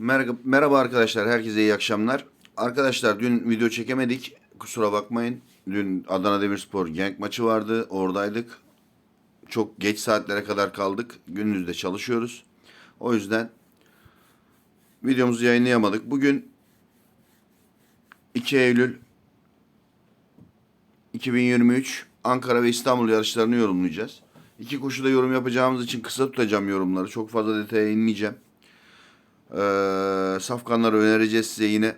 Merhaba, arkadaşlar, herkese iyi akşamlar. Arkadaşlar dün video çekemedik, kusura bakmayın. Dün Adana Demirspor Genk maçı vardı, oradaydık. Çok geç saatlere kadar kaldık, gündüz de çalışıyoruz. O yüzden videomuzu yayınlayamadık. Bugün 2 Eylül 2023 Ankara ve İstanbul yarışlarını yorumlayacağız. İki koşuda yorum yapacağımız için kısa tutacağım yorumları. Çok fazla detaya inmeyeceğim. Ee, safkanları önereceğiz size yine.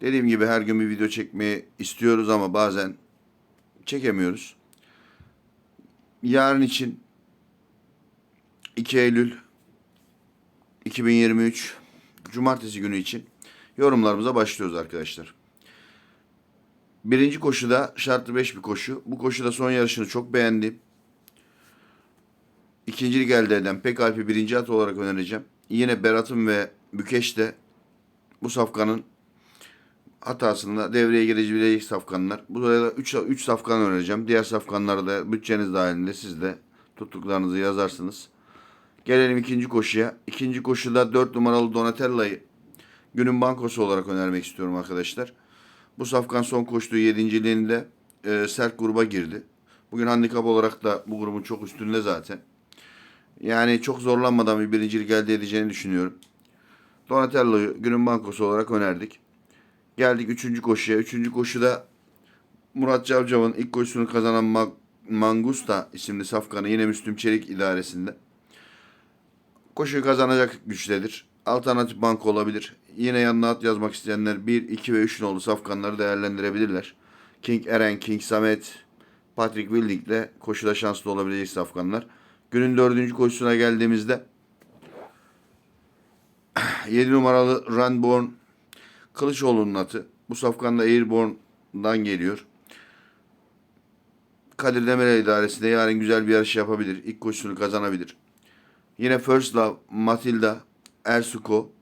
Dediğim gibi her gün bir video çekmeyi istiyoruz ama bazen çekemiyoruz. Yarın için 2 Eylül 2023 Cumartesi günü için yorumlarımıza başlıyoruz arkadaşlar. Birinci koşuda şartlı 5 bir koşu. Bu koşuda son yarışını çok beğendim. İkincilik elde eden Pekalp'i birinci at olarak önereceğim. Yine Berat'ın ve Bükeş de bu safkanın hatasında devreye girebilecek safkanlar. Bu da 3 3 safkan önereceğim. Diğer safkanları da bütçeniz dahilinde siz de tuttuklarınızı yazarsınız. Gelelim ikinci koşuya. İkinci koşuda 4 numaralı Donatella'yı günün bankosu olarak önermek istiyorum arkadaşlar. Bu safkan son koştuğu yedinciliğinde e, sert gruba girdi. Bugün handikap olarak da bu grubun çok üstünde zaten. Yani çok zorlanmadan bir birincilik elde edeceğini düşünüyorum. Donatello'yu günün bankosu olarak önerdik. Geldik üçüncü koşuya. Üçüncü koşuda Murat Cavcav'ın ilk koşusunu kazanan Ma- Mangusta isimli safkanı yine Müslüm Çelik idaresinde. Koşuyu kazanacak güçtedir. Alternatif banko olabilir. Yine yanına at yazmak isteyenler 1, 2 ve 3 nolu safkanları değerlendirebilirler. King Eren, King Samet, Patrick Willing ile koşuda şanslı olabilecek safkanlar. Günün dördüncü koşusuna geldiğimizde 7 numaralı Runborn Kılıçoğlu'nun atı. Bu safkan da Airborne'dan geliyor. Kadir Demirel idaresinde yarın güzel bir yarış yapabilir. İlk koşusunu kazanabilir. Yine First Love, Matilda, Ersuko,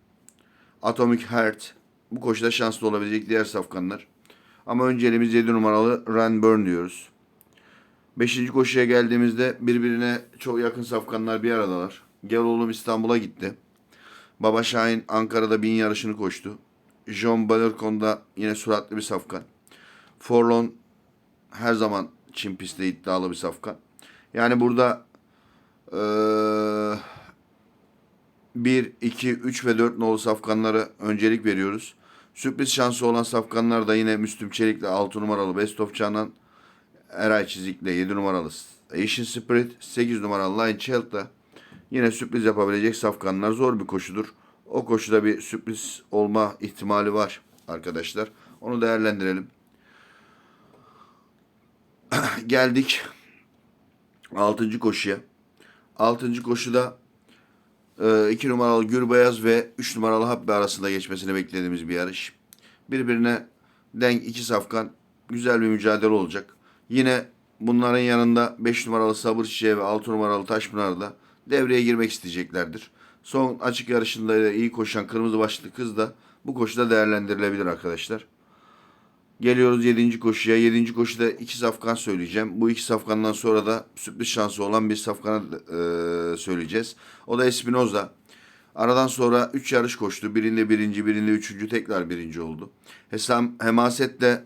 Atomic Heart bu koşuda şanslı olabilecek diğer safkanlar. Ama önceliğimiz 7 numaralı Run Burn diyoruz. Beşinci koşuya geldiğimizde birbirine çok yakın safkanlar bir aradalar. Gel oğlum İstanbul'a gitti. Baba Şahin Ankara'da bin yarışını koştu. John Balırkon'da yine suratlı bir safkan. Forlon her zaman Çin pistte iddialı bir safkan. Yani burada eee 1, 2, 3 ve 4 nolu safkanlara öncelik veriyoruz. Sürpriz şansı olan safkanlar da yine Müslüm Çelik'le 6 numaralı Best of Canan Eray Çizik'le 7 numaralı Asian Spirit, 8 numaralı Line Child'la yine sürpriz yapabilecek safkanlar zor bir koşudur. O koşuda bir sürpriz olma ihtimali var arkadaşlar. Onu değerlendirelim. Geldik 6. koşuya. 6. koşuda 2 numaralı Gürbeyaz ve 3 numaralı Habbe arasında geçmesini beklediğimiz bir yarış. Birbirine denk iki safkan güzel bir mücadele olacak. Yine bunların yanında 5 numaralı Sabır Çiçeği ve 6 numaralı Taşpınar da devreye girmek isteyeceklerdir. Son açık yarışında da iyi koşan kırmızı başlıklı kız da bu koşuda değerlendirilebilir arkadaşlar. Geliyoruz 7. koşuya. 7. koşuda iki safkan söyleyeceğim. Bu iki safkandan sonra da sürpriz şansı olan bir safkanı e, söyleyeceğiz. O da Espinoza. Aradan sonra 3 yarış koştu. Birinde birinci, birinde üçüncü, tekrar birinci oldu. Hesam, hemasetle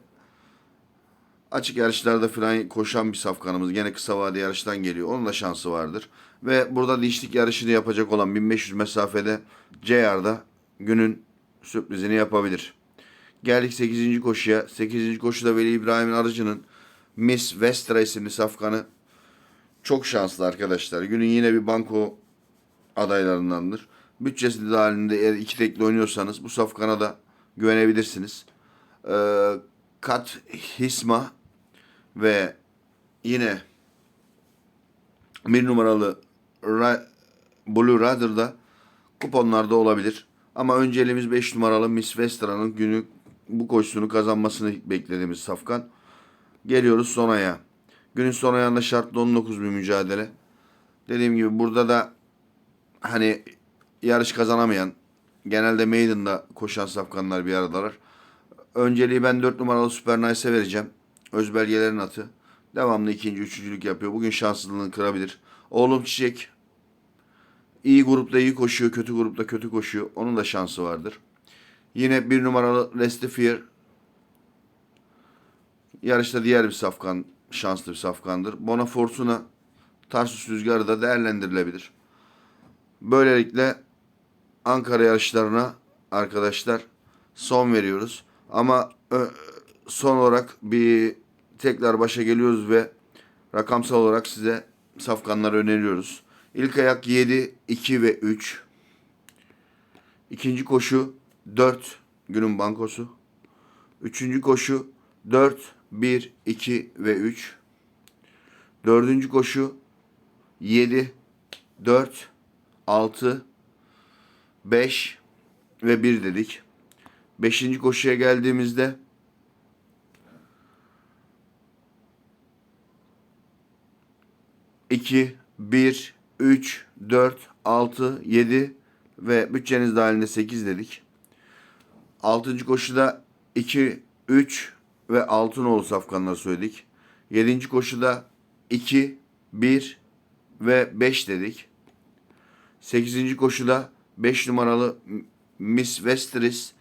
açık yarışlarda falan koşan bir safkanımız. Gene kısa vade yarıştan geliyor. Onun da şansı vardır. Ve burada dişlik yarışını yapacak olan 1500 mesafede JR'da günün sürprizini yapabilir. Geldik 8. koşuya. 8. koşuda Veli İbrahim'in arıcının Miss Vestra isimli safkanı çok şanslı arkadaşlar. Günün yine bir banko adaylarındandır. Bütçesi dahilinde eğer iki tekli oynuyorsanız bu safkana da güvenebilirsiniz. Ee, Kat Hisma ve yine bir numaralı Ra- Blue Rider'da kuponlarda olabilir. Ama önceliğimiz 5 numaralı Miss Vestra'nın günü bu koşusunu kazanmasını beklediğimiz safkan. Geliyoruz son aya. Günün son ayağında şartlı 19 bir mücadele. Dediğim gibi burada da hani yarış kazanamayan genelde Maiden'da koşan safkanlar bir aradalar. Önceliği ben 4 numaralı Super Nice'e vereceğim. Özbelgelerin atı. Devamlı ikinci, üçüncülük yapıyor. Bugün şanslılığını kırabilir. Oğlum Çiçek iyi grupta iyi koşuyor, kötü grupta kötü koşuyor. Onun da şansı vardır. Yine bir numaralı Restifier yarışta diğer bir safkan, şanslı bir safkandır. Bona Fortuna Tarsus Rüzgarı da değerlendirilebilir. Böylelikle Ankara yarışlarına arkadaşlar son veriyoruz. Ama son olarak bir tekrar başa geliyoruz ve rakamsal olarak size safkanları öneriyoruz. İlk ayak 7, 2 ve 3. İkinci koşu 4 günün bankosu. Üçüncü koşu 4, 1, 2 ve 3. Dördüncü koşu 7, 4, 6, 5 ve 1 dedik. Beşinci koşuya geldiğimizde iki, bir, üç, dört, altı, yedi ve bütçeniz dahilinde sekiz dedik. Altıncı koşuda iki, üç ve altı nolu safkanları söyledik. Yedinci koşuda iki, bir ve beş dedik. Sekizinci koşuda beş numaralı Miss Westeris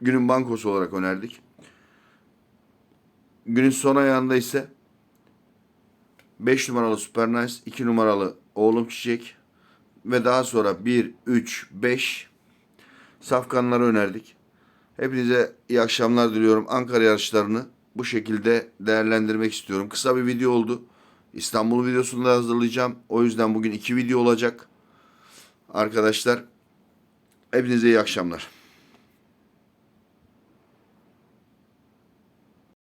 günün bankosu olarak önerdik. Günün son ayağında ise 5 numaralı Super Nice, 2 numaralı Oğlum Çiçek ve daha sonra 1, 3, 5 safkanları önerdik. Hepinize iyi akşamlar diliyorum. Ankara yarışlarını bu şekilde değerlendirmek istiyorum. Kısa bir video oldu. İstanbul videosunu da hazırlayacağım. O yüzden bugün iki video olacak. Arkadaşlar hepinize iyi akşamlar.